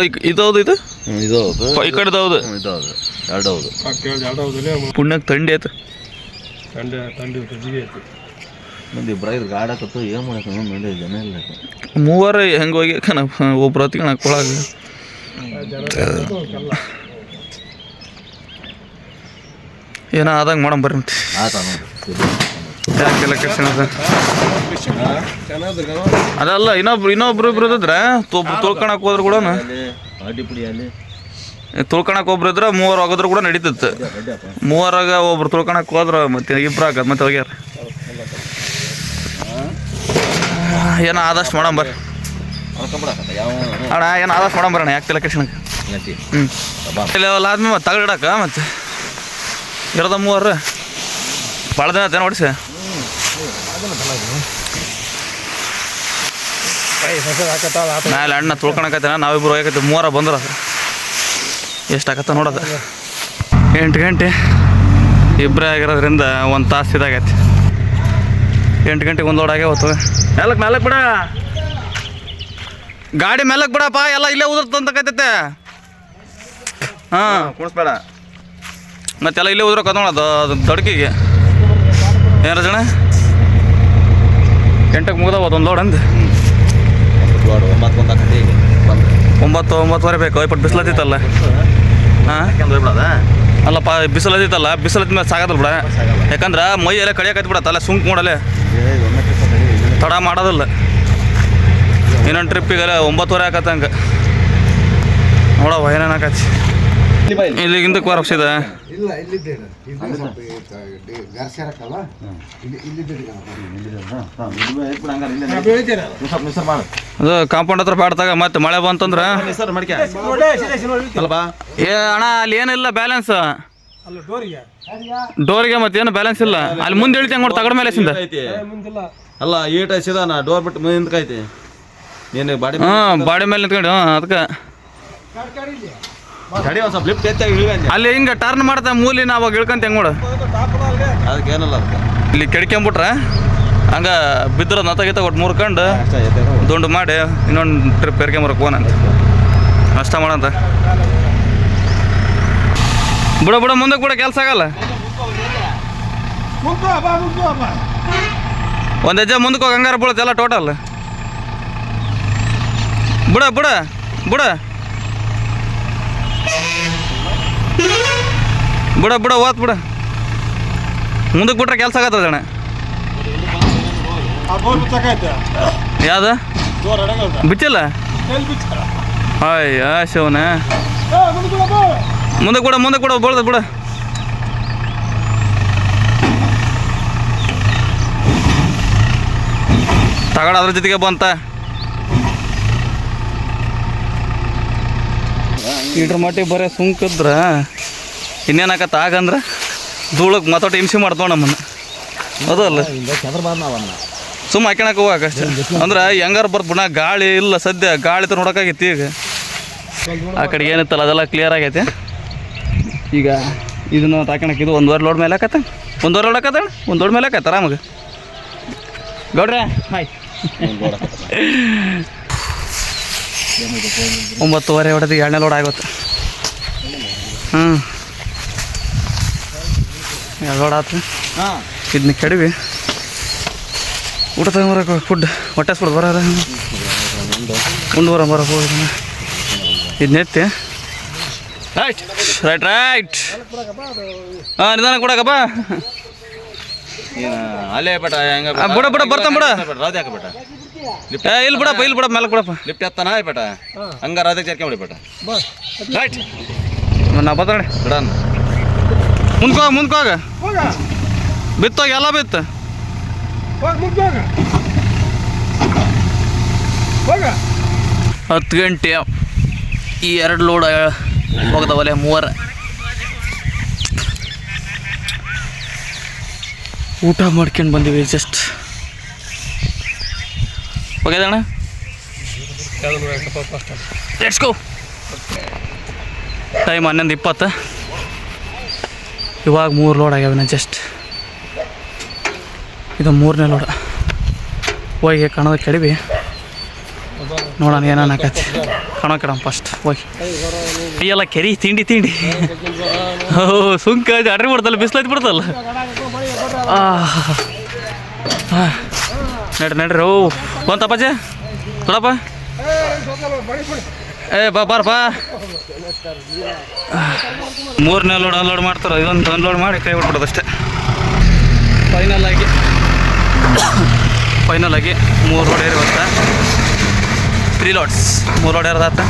ಇದು- ಇದು? ಇದು ಇದು ಹೌದು ಈ ಕಡೆದು ಹೌದು ಹ್ಮ್, ಇದು ಹೌದು ಎರಡು ಹೌದು ಪುಣ್ಯಕ್ಕೆ ಥಂಡಿ ಆಯ್ತು. ಮಂದಿ ಇಬ್ಬರ ಗಾಡಕತ್ತು ಏನು ಮಾಡಕ್ಕೆ ಮಂದಿ ಜನ ಇಲ್ಲ ಮೂವರು ಹೆಂಗೆ ಹೋಗಿ ಕಣ ಒಬ್ರು ಹೊತ್ತಿಗೆ ಕೊಳಗ ಏನೋ ಆದಂಗೆ ಮಾಡಮ್ ಬರ್ರಿ ಮತ್ತೆ. ಆತ ನೋಡಿ ಅದಲ್ಲ, ಇನ್ನೊಬ್ರು ಇನ್ನೊಬ್ರು ಇಬ್ರು ಇದ್ರೆ ತುಳ್ಕೊಳಕ್ ಹೋದ್ರು ಕೂಡ ತುಳ್ಕೊಳಕ್ ಒಬ್ರು ಇದ್ರೆ ಮೂವರು ಹೋಗೋದ್ರು ಕೂಡ ನಡೀತಿತ್ತು. ಮೂವರಾಗ ಒಬ್ರು ತುಳ್ಕೊಳಕ್ ಹೋದ್ರ, ಮತ್ತೆ ಇಬ್ರು ಆಗತ್ ಮತ್ತೆ ಹೋಗ್ಯಾರ. ಏನೋ ಆದಷ್ಟು ಮಾಡಮ್ ಬರ್ರಿ. ಅಣ್ಣ, ಏನು ಆದಷ್ಟು ಮಾಡಮ್ ಯಾಕೆ ನಟಿ ಹ್ಞೂ ಆದ್ಮೇಲೆ ಮತ್ತೆ ತಗಡಿಡಕ ಮತ್ತೆ. ಇರೋದ ಮೂವರು. ಭಾಳ ದಿನ ಆತೇನು ಹೊಡಿಸಿ ಮ್ಯಾಲೆ ಅಣ್ಣ ತುಳ್ಕೊಳಕತ್ತೇನ ನಾವಿಬ್ರು ಹೋಗಕತ್ತೀವಿ ಮೂರ ಬಂದ್ರ. ಎಷ್ಟು ಆಗತ್ತ ನೋಡದ. ಎಂಟು ಗಂಟೆ ಇಬ್ಬರೇ ಆಗಿರೋದ್ರಿಂದ ಒಂದು ತಾಸು ಇದಾಗೈತಿ. ಎಂಟು ಗಂಟೆಗೆ ಒಂದು ಲೋಡ್ ಆಗೇ ಹೋಗ್ತವೆ ಮೇಲಕ್ಕೆ ಮೆಲ್ಲಕ್ಕೆ ಬಿಡ. ಗಾಡಿ ಮೇಲಕ್ಕೆ ಬಿಡಪ್ಪ ಎಲ್ಲ ಇಲ್ಲೇ ಉದುರ್ತಂತಕೈತೈತೆ ಹಾಂ. ಕುಣಿಸ್ಬೇಡ. ಮತ್ತೆಲ್ಲ ಇಲ್ಲೇ ಉದ್ರ ಕದೋಣದು ಅದು ದೊಡ್ಕಿಗೆ. ಏನಾರ ರಜಣ ಎಂಟಕ್ಕೆ ಮುಗ್ದವ ಒಂದು ಲೋಡ್ ಅಂದು. ಒಂಬತ್ತು ಒಂಬತ್ತುವರೆ ಬೇಕು. ಇಪ್ಪತ್ತು ಬಿಸಿಲತ್ತಿತ್ತಲ್ಲ. ಹಾಂ? ಅಲ್ಲಪ್ಪ ಬಿಸಿಲು ಹತ್ತಿತ್ತಲ್ಲ ಬಿಸಿಲು ಹತ್ತಿದ ಮೇಲೆ ಸಾಗದಲ್ಲ ಬಿಡ. ಯಾಕಂದ್ರೆ ಮೈ ಎಲ್ಲ ಕಡಿಯಕ್ಕೆ ಬಿಡತ್ತಲ್ಲ ಸುಂಕ್ ಮಾಡಲೆ. ತಡ ಮಾಡೋದಿಲ್ಲ. ಇನ್ನೊಂದು ಟ್ರಿಪ್ಪಿಗೆಲ್ಲ ಒಂಬತ್ತುವರೆ ಆಕತ್ತ ಹಂಗೆ. ನೋಡವ ಏನೇನು ಆಕತಿ. ಇಲ್ಲಿ ಹಿಂದಕ್ಕೆ ಬರೋಕ್ಸಿದೆ ಇಲ್ಲ ಇಲ್ಲಿದ್ದೇನೆ. ಇಲ್ಲಿ ಸ್ವಲ್ಪ ಗರ್ಸರಕ್ಕಲ್ಲ ಇಲ್ಲಿ ಇಲ್ಲಿದ್ದೇನೆ ಅದು ಕಾಂಪೌಂಡ್ ಹತ್ರ ಪಾಡ್ತಾಗ ಮತ್ತೆ ಮಳೆ ಬಂತಂದ್ರೆ ಅಲ್ವಾ ಏ ಅಣ್ಣ ಅಲ್ಲಿ ಏನಿಲ್ಲ ಬ್ಯಾಲೆನ್ಸ್ ಅಲ್ಲ ಡೋರಿಗೆ. ಡೋರಿಗೆ ಮತ್ತೆ ಏನು ಬ್ಯಾಲೆನ್ಸ್ ಇಲ್ಲ. ಅಲ್ಲಿ ಮುಂದೆ ಇಳಿತಿ ನೋಡಿ ತಗಡ ಮೇಲೆ ಸಿಂದ ಅಲ್ಲ ಈಟ ಸಿದಾನ ಡೋರ್ ಬಿಟ್ಟು ಮುಂದೆ ಐತಿ ನೀನು ಬಾಡಿ ಹಾಂ ಬಾಡಿ ಮೇಲೆ ನಿಂತ್ಕೊಂಡು ಹಾಂ ಅದಕ್ಕೆ. ಗಾಡಿ ಒಂದು ಸ್ವಲ್ಪ ಲಿಫ್ಟ್ ಎತ್ತಾಗಿ ಇಳಿಗಂಜ ಅಲ್ಲಿ ಹಿಂಗೆ ಟರ್ನ್ ಮಾಡ್ತಾ ಮೂಲಿ ನಾವು ಇಳ್ಕಂತ ಹೆಂಗ್ ನೋಡು ಅದಕ್ಕೆ ಏನಲ್ಲ ಅದಕ್ಕೆ. ಇಲ್ಲಿ ಕೆಡ್ಕೊಂಬಿಟ್ರೆ ಹಂಗೆ ಬಿದ್ರ ನತಗಿತ ಒಟ್ಟು ಮುರ್ಕೊಂಡು ದುಂಡು ಮಾಡಿ ಇನ್ನೊಂದು ಟ್ರಿಪ್ ಎರ್ಕೊಂಬರಕ್ಕೆ ಅಂತ. ಅಷ್ಟ ಮಾಡಂತ ಬಿಡ ಬಿಡ ಮುಂದಕ್ಕೆ ಬಿಡ ಕೆಲಸ ಆಗಲ್ಲ. ಒಂದು ಹೆಜ್ಜೆ ಮುಂದಕ್ಕೆ ಹೋಗಿ ಹಂಗಾರ ಬೀಳುತ್ತೆ ಎಲ್ಲ ಟೋಟಲ್ ಬಿಡ ಬಿಡ ಬಿಡ. ಬಿಡ ಬಿಡ ಓತ್ ಬಿಡ. ಮುಂದಕ್ಕೆ ಬಿಟ್ರೆ ಕೆಲಸ ಆಗತ್ತದ ಅಣ್ಣ. ಯಾವ್ದು? ಬಿಚ್ಚಿಲ್ಲ? ಅಯ್ಯ ಶಿವನ. ಮುಂದೆ ಕೂಡ ಮುಂದೆ ಕೂಡ ಬೀಳ್ದ ಬಿಡ. ತಗಡ ಅದ್ರ ಜೊತೆಗೆ ಬಂತ. ಇದ್ರ ಮಟ್ಟಿಗೆ ಬರೀ ಸುಂಕದ್ರ ಇನ್ನೇನಾಕತ್ತ ಆಗಂದ್ರೆ ಧೂಳಕ್ಕೆ ಮತ್ತೊಟ್ಟು ಹಿಂಸೆ ಮಾಡ್ತಾವ ನಮ್ಮನ್ನ. ಅದಲ್ಲ ಸುಮ್ಮ ಹಾಕ್ಯಣಕ್ಕೆ ಹೋಗಕ್ಕೆ ಅಷ್ಟೇ. ಅಂದ್ರೆ ಹೆಂಗಾರು ಬರ್ತ ಬಿಡ, ಗಾಳಿ ಇಲ್ಲ ಸದ್ಯ, ಗಾಳಿ ತ ನೋಡೋಕ್ಕಾಗೈತಿ ಈಗ. ಆ ಕಡೆ ಏನಿತ್ತಲ್ಲ, ಅದೆಲ್ಲ ಕ್ಲಿಯರ್ ಆಗೈತೆ. ಈಗ ಇದನ್ನ ತಾಕಣಕ್ಕೆ ಇದು ಒಂದುವರೆ ಲೋಡ್ ಮೇಲೆ ಹಾಕತ್ತ? ಒಂದುವರೆ ಲೋಡ್ ಹಾಕತ್ತ ಒಂದು ಲೋಡ್ ಮೇಲೆ ಹಾಕತ್ತ ಆರಾಮಾಗ? ಗೌಡ್ರೆ, ಹಾಯ್. ಒಂಬತ್ತುವರೆ ಹೊಡೆದು ಎರಡನೇ ಲೋಡ್ ಆಗುತ್ತೆ. ಹ್ಞೂ ಎರಡು ಲೋಡ್ ಆತು. ಹಾಂ. ಇದನ್ನ ಕೆಡವಿ. ಊಟ ತಗೊಂಬರಕ್ಕೆ ಫುಡ್ ಹೊಟ್ಟೆ ಸ್ಬಿಡ್ದು ಬರೋದ ಉಂಡು ಬರೋ ಹೋಗಿ ಹೋಗೋದನ್ನ ಇದನ್ನ ಎತ್ತಿ. ರೈಟ್ ರೈಟ್ ರೈಟ್ ಹಾಂ ನಿಧಾನ ಕೊಡಕಪ್ಪ. ಅಲ್ಲೇ ಬೇಟ ಬಿಡ, ಬಿಡ, ಬರ್ತಾನೆ ಬಿಡ. ರಾಧೆ ಹಾಕ ಬೇಟ ಏ ಇಲ್ಲಿ ಬಿಡಪ್ಪ ಇಲ್ಲಿ ಬಿಡಪ್ಪ ಮೇಲೆ ಬಿಡಪ್ಪ. ಲಿಫ್ಟ್ ಎತ್ತಾನ? ಬೇಟ. ಹಂಗ ರಾಧೆ ಮಾಡಿ ಬೇಟ ರೈಟ್ ನಾ ಬತ್ತಾಳೆ ಬಿಡನ್ ಮುಂದ್ಕೋಗ ಮುಂದ್ಕೋಗ ಬಿತ್ತೋಗ ಎಲ್ಲ ಬಿತ್ತ. ಹೋಗ ಮುಂದೆ ಹೋಗ. ಹೋಗ. ಹತ್ತು ಗಂಟೆ ಈ ಎರಡು ಲೋಡ್ ಹೋಗ್ದವಲೆ ಮೂವರ. ಊಟ ಮಾಡ್ಕೊಂಡು ಬಂದಿವಿ ಜಸ್ಟ್ ಹೋಗ್ಯದಣ್ಣ ಲೆಟ್ಸ್ ಗೋ ಟೈಮ್ ಹನ್ನೊಂದು ಇಪ್ಪತ್ತು. ಇವಾಗ ಮೂರು ಲೋಡ್ ಆಗ್ಯಾವ ಜಸ್ಟ್ ಇದು ಮೂರನೇ ಲೋಡ ಹೋಗಿ ಕಣದ ಕೆಡವಿ. ನೋಡೋಣ ಏನೇನು ಆಕತಿ. ಕಣ ಕೆಡಮ್ ಫಸ್ಟ್ ಹೋಗಿ. ಅಯ್ಯಲ್ಲ, ಕೆರಿ, ತಿಂಡಿ ತಿಂಡಿ. ಓ, ಸುಂಕ ಅಡ್ರಿ ಬಿಡ್ತಲ್ಲ ಬಿಸ್ಲೈತ್ ಬಿಡ್ತಲ್ಲ. ಆ. ನಡ್ರಿ ನಡ್ರಿ. ಓ ಬಂತಪ್ಪಾಜೆ ಕೊಡಪ್ಪ ಏ ಬಾ ಬಾರಪ್ಪ ಮೂರನೇ ಲೋಡ್ ಅನ್ಲೋಡ್ ಮಾಡ್ತಾರೆ ಇದೊಂದು ಅನ್ಲೋಡ್ ಮಾಡಿ ಕೈ ಬಿಟ್ಬಿಡೋದು ಅಷ್ಟೇ. ಫೈನಲ್ ಆಗಿ. ಫೈನಲ್ ಆಗಿ ಮೂರು ಲೋಡ್ ಏರಿ ಬರ್ತಾ ತ್ರೀ ಲೋಡ್ಸ್ ಮೂರು ಲೋಡ್ ಏರದಾತ